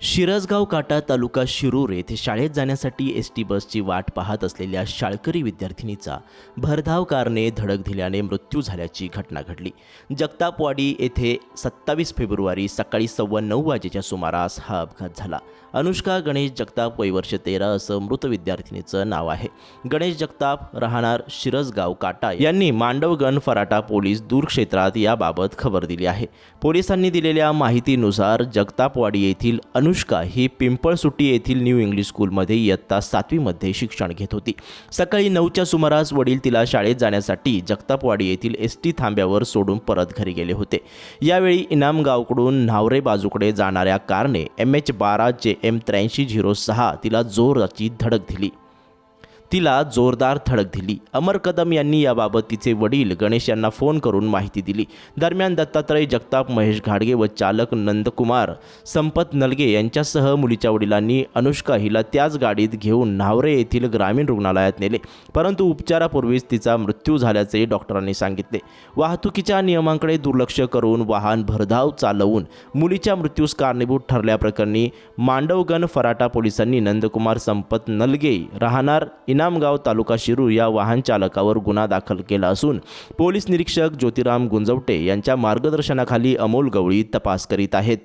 शिरसगाव काटा तालुका शिरूर येथे शाळेत जाण्यासाठी एस टी बसची वाट पाहत असलेल्या शाळकरी विद्यार्थिनीचा भरधाव कारने धडक दिल्याने मृत्यू झाल्याची घटना घडली. जगतापवाडी येथे सत्तावीस फेब्रुवारी सकाळी सव्वा नऊ वाजेच्या सुमारास हा अपघात झाला. अनुष्का गणेश जगताप वय वर्ष तेरा असं मृत विद्यार्थिनीचं नाव आहे. गणेश जगताप राहणार शिरसगाव काटा यांनी मांडवगण फराटा पोलीस दूर क्षेत्रात याबाबत खबर दिली आहे. पोलिसांनी दिलेल्या माहितीनुसार जगतापवाडी येथील अनुष्का ही पिंपळसुट्टी येथील न्यू इंग्लिश स्कूलमध्ये इयत्ता सातवीमध्ये शिक्षण घेत होती. सकाळी नऊच्या सुमारास वडील तिला शाळेत जाण्यासाठी जगतापवाडी येथील एस टी थांब्यावर सोडून परत घरी गेले होते. यावेळी इनामगावकडून न्हावरे बाजूकडे जाणाऱ्या कारने एम एच बारा जे एम त्र्याऐंशी झिरो सहा तिला जोराची धडक दिली. तिला जोरदार धडक दिली. अमर कदम यांनी याबाबत तिचे वडील गणेश यांना फोन करून माहिती दिली. दरम्यान दत्तात्रय जगताप महेश घाडगे व चालक नंदकुमार संपत नलगे यांच्यासह मुलीच्या वडिलांनी अनुष्का हिला त्याच गाडीत घेऊन न्हावरे येथील ग्रामीण रुग्णालयात नेले. परंतु उपचारापूर्वीच तिचा मृत्यू झाल्याचे डॉक्टरांनी सांगितले. वाहतुकीच्या नियमांकडे दुर्लक्ष करून वाहन भरधाव चालवून मुलीच्या मृत्यूस कारणीभूत ठरल्याप्रकरणी मांडवगण फराटा पोलिसांनी नंदकुमार संपत नलगे राहणार इनामगाव तालुका शिरूर या वाहन चालकावर गुन्हा दाखल केला असून पोलीस निरीक्षक ज्योतिराम गुंजवटे यांच्या मार्गदर्शनाखाली अमोल गवळी तपास करीत आहेत.